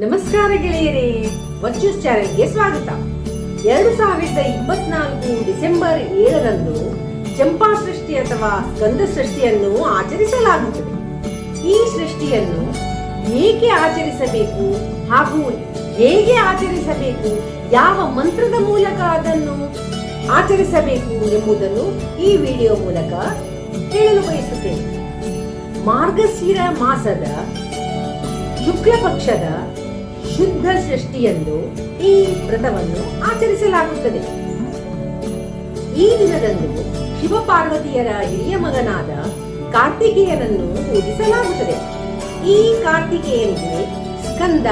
ಗೆಳೆಯರೇ ವರ್ಚುಸ್ ಚಾನೆಲ್ಗೆ ಸ್ವಾಗತ. ಎರಡು ಸಾವಿರದ ಇಪ್ಪತ್ನಾಲ್ಕು ಡಿಸೆಂಬರ್ ಏಳರಂದು ಚಂಪಾ ಸೃಷ್ಟಿ ಅಥವಾ ಗಂಧ ಸೃಷ್ಟಿಯನ್ನು ಆಚರಿಸಲಾಗುತ್ತದೆ. ಈ ಸೃಷ್ಟಿಯನ್ನು ಏಕೆ ಆಚರಿಸಬೇಕು ಹಾಗೂ ಹೇಗೆ ಆಚರಿಸಬೇಕು, ಯಾವ ಮಂತ್ರದ ಮೂಲಕ ಅದನ್ನು ಆಚರಿಸಬೇಕು ಎಂಬುದನ್ನು ಈ ವಿಡಿಯೋ ಮೂಲಕ ಹೇಳಲು ಬಯಸುತ್ತೇನೆ. ಮಾರ್ಗಶಿರ ಮಾಸದ ಶುಕ್ಲ ಪಕ್ಷದ ಶುದ್ಧ ಷಷ್ಠಿಯಂದು ಈ ವ್ರತವನ್ನು ಆಚರಿಸಲಾಗುತ್ತದೆ. ಈ ದಿನದಂದು ಶಿವಪಾರ್ವತಿಯರ ಹಿರಿಯ ಮಗನಾದ ಕಾರ್ತಿಕೇಯನನ್ನು ಪೂಜಿಸಲಾಗುತ್ತದೆ. ಈ ಕಾರ್ತಿಕೇಯನಿಗೆ ಸ್ಕಂದ,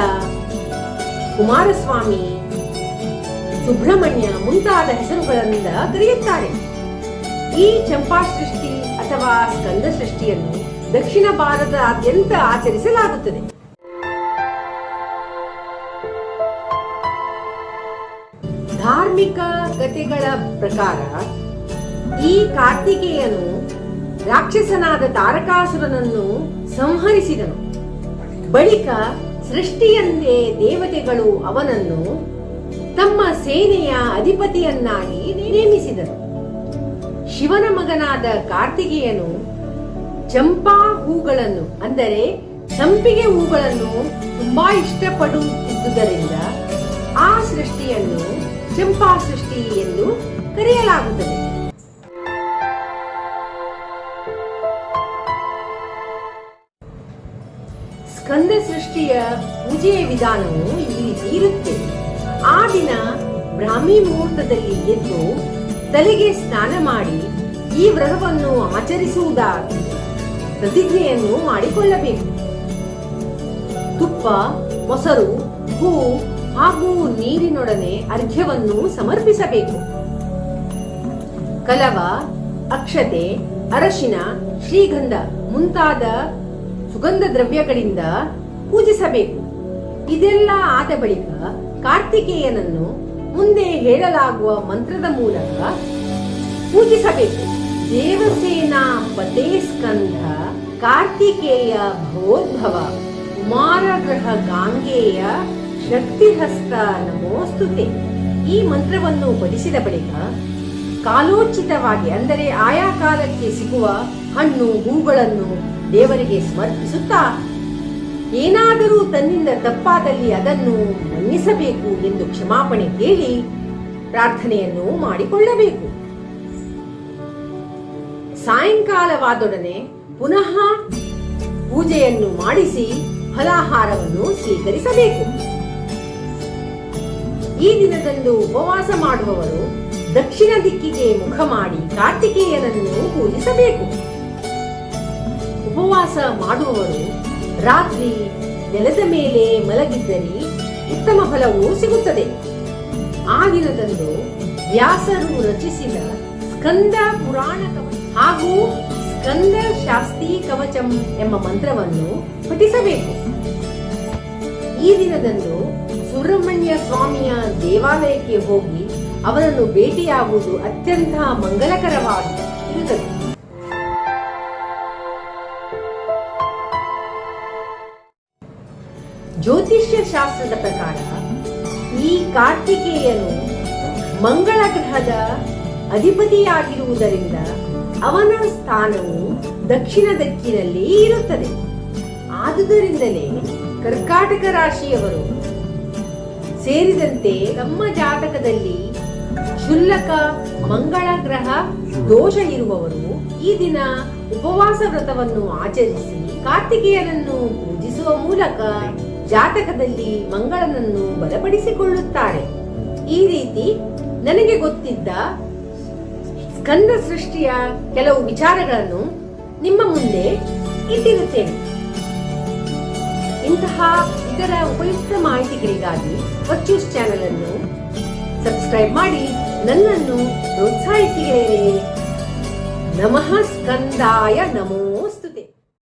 ಕುಮಾರಸ್ವಾಮಿ, ಸುಬ್ರಹ್ಮಣ್ಯ ಮುಂತಾದ ಹೆಸರುಗಳಿಂದ ಕರೆಯುತ್ತಾರೆ. ಈ ಚಂಪಾ ಸೃಷ್ಟಿ ಅಥವಾ ಸ್ಕಂದ ಸೃಷ್ಟಿಯನ್ನು ದಕ್ಷಿಣ ಭಾರತದಾದ್ಯಂತ ಆಚರಿಸಲಾಗುತ್ತದೆ. ಧಾರ್ಮಿಕ ಕಥೆಗಳ ಪ್ರಕಾರ ಈ ಕಾರ್ತಿಕೇಯನು ರಾಕ್ಷಸನಾದ ತಾರಕಾಸುರನನ್ನು ಸಂಹರಿಸಿದನು. ಬಳಿಕ ಸೃಷ್ಟಿಯಂದೇ ದೇವತೆಗಳು ಅವನನ್ನು ತಮ್ಮ ಸೇನೆಯ ಅಧಿಪತಿಯನ್ನಾಗಿ ನೇಮಿಸಿದರು. ಶಿವನ ಮಗನಾದ ಕಾರ್ತಿಕೇಯನು ಚಂಪಾ ಹೂಗಳನ್ನು, ಅಂದರೆ ಸಂಪಿಗೆ ಹೂಗಳನ್ನು ತುಂಬಾ ಇಷ್ಟಪಡುತ್ತಿದ್ದುದರಿಂದ ಆ ಸೃಷ್ಟಿಯನ್ನು ಚಂಪಾ ಸೃಷ್ಟಿ ಎಂದು ಕರೆಯಲಾಗುತ್ತದೆ. ಸ್ಕಂದ ಸೃಷ್ಟಿಯ ಪೂಜೆಯ ವಿಧಾನವು ಈ ರೀತಿ ಆ ದಿನ ಬ್ರಾಹ್ಮಿ ಮುಹೂರ್ತದಲ್ಲಿ ಎದ್ದು ತಲೆಗೆ ಸ್ನಾನ ಮಾಡಿ ಈ ವ್ರತವನ್ನು ಆಚರಿಸುವುದಾಗಿ ಪ್ರತಿಜ್ಞೆಯನ್ನು ಮಾಡಿಕೊಳ್ಳಬೇಕು. ತುಪ್ಪ, ಮೊಸರು, ಹೂ ಹಾಗೂ ನೀರಿನೊಡನೆ ಅರ್ಘ್ಯವನ್ನು ಸಮರ್ಪಿಸಬೇಕು. ಕಲವ, ಅಕ್ಷತೆ, ಅರಶಿನ, ಶ್ರೀಗಂಧ ಮುಂತಾದ ಸುಗಂಧ ದ್ರವ್ಯಗಳಿಂದ ಪೂಜಿಸಬೇಕು. ಇದೆಲ್ಲ ಆದ ಬಳಿಕ ಕಾರ್ತಿಕೇಯನನ್ನು ಮುಂದೆ ಹೇಳಲಾಗುವ ಮಂತ್ರದ ಮೂಲಕ ಪೂಜಿಸಬೇಕು. ದೇವಸೇನಾ ಪದೇ ಸ್ಕಂಧ ಕಾರ್ತಿಕೇಯ ಭವೋದ್ಭವ. ಕುಮಾರಗ್ರಹ ಗಾಂಗೇಯ ಶಕ್ತಿಹಸ್ತ ನಮೋಸ್ತುತೆ ಈ ಮಂತ್ರವನ್ನು ಪಠಿಸಿದ ಬಳಿಕ ಕಾಲೋಚಿತವಾಗಿ, ಅಂದರೆ ಆಯಾ ಕಾಲಕ್ಕೆ ಸಿಗುವ ಹಣ್ಣು, ಹೂಗಳನ್ನು ದೇವರಿಗೆ ಸಮರ್ಪಿಸುತ್ತಾ, ಏನಾದರೂ ತನ್ನಿಂದ ತಪ್ಪಾದಲ್ಲಿ ಅದನ್ನು ಮನ್ನಿಸಬೇಕು ಎಂದು ಕ್ಷಮಾಪಣೆ ಕೇಳಿ ಪ್ರಾರ್ಥನೆಯನ್ನು ಮಾಡಿಕೊಳ್ಳಬೇಕು. ಸಾಯಂಕಾಲವಾದೊಡನೆ ಪುನಃ ಪೂಜೆಯನ್ನು ಮಾಡಿಸಿ ಫಲಾಹಾರವನ್ನು ಸ್ವೀಕರಿಸಬೇಕು. ಈ ದಿನದಂದು ಉಪವಾಸ ಮಾಡುವವರು ದಕ್ಷಿಣ ದಿಕ್ಕಿಗೆ ಮುಖ ಮಾಡಿ ಕಾರ್ತಿಕೇಯನನ್ನು ಪೂಜಿಸಬೇಕು. ಉಪವಾಸ ಮಾಡುವವರು ರಾತ್ರಿ ನೆಲದ ಮೇಲೆ ಮಲಗಿದ್ದರೆ ಉತ್ತಮ ಫಲವು ಸಿಗುತ್ತದೆ. ಆ ದಿನದಂದು ವ್ಯಾಸರು ರಚಿಸಿದ ಸ್ಕಂದ ಪುರಾಣ ಹಾಗೂ ಸ್ಕಂದ ಶಾಸ್ತಿ ಕವಚಂ ಎಂಬ ಮಂತ್ರವನ್ನು ಪಠಿಸಬೇಕು. ಈ ದಿನದಂದು ಸುಬ್ರಹ್ಮಣ್ಯ ಸ್ವಾಮಿಯ ದೇವಾಲಯಕ್ಕೆ ಹೋಗಿ ಅವರನ್ನು ಭೇಟಿಯಾಗುವುದು ಅತ್ಯಂತ ಮಂಗಲಕರವಾಗಿ ಜ್ಯೋತಿಷ್ಯ ಶಾಸ್ತ್ರದ ಪ್ರಕಾರ ಈ ಕಾರ್ತಿಕೇಯನು ಮಂಗಳ ಗ್ರಹದ ಅಧಿಪತಿಯಾಗಿರುವುದರಿಂದ ಅವನ ಸ್ಥಾನವು ದಕ್ಷಿಣ ದಿಕ್ಕಿನಲ್ಲಿ ಇರುತ್ತದೆ. ಆದುದರಿಂದಲೇ ಕರ್ಕಾಟಕ ರಾಶಿಯವರು ಸೇರಿದಂತೆ ನಮ್ಮ ಜಾತಕದಲ್ಲಿ ಶುಲ್ಲಕ, ಮಂಗಳ ಗ್ರಹ, ದೋಷ ಇರುವವರು ಈ ದಿನ ಉಪವಾಸ ವ್ರತವನ್ನು ಆಚರಿಸಿ ಕಾರ್ತಿಕೇಯನನ್ನು ಪೂಜಿಸುವ ಮೂಲಕ ಜಾತಕದಲ್ಲಿ ಮಂಗಳನನ್ನು ಬಲಪಡಿಸಿಕೊಳ್ಳುತ್ತಾರೆ. ಈ ರೀತಿ ನನಗೆ ಗೊತ್ತಿದ್ದ ಸ್ಕಂದ ಸೃಷ್ಟಿಯ ಕೆಲವು ವಿಚಾರಗಳನ್ನು ನಿಮ್ಮ ಮುಂದೆ ಇಟ್ಟಿರುತ್ತೇನೆ. ಇಂತಹ ಇತರ ಉಪಯುಕ್ತ ಮಾಹಿತಿಗಳಿಗಾಗಿ ವರ್ಚ್ಯೂಸ್ ಚಾನೆಲ್ ಅನ್ನು ಸಬ್ಸ್ಕ್ರೈಬ್ ಮಾಡಿ ನನ್ನನ್ನು ಪ್ರೋತ್ಸಾಹಿಸಿ ನಮಃ ಸ್ಕಂದಾಯ ನಮೋ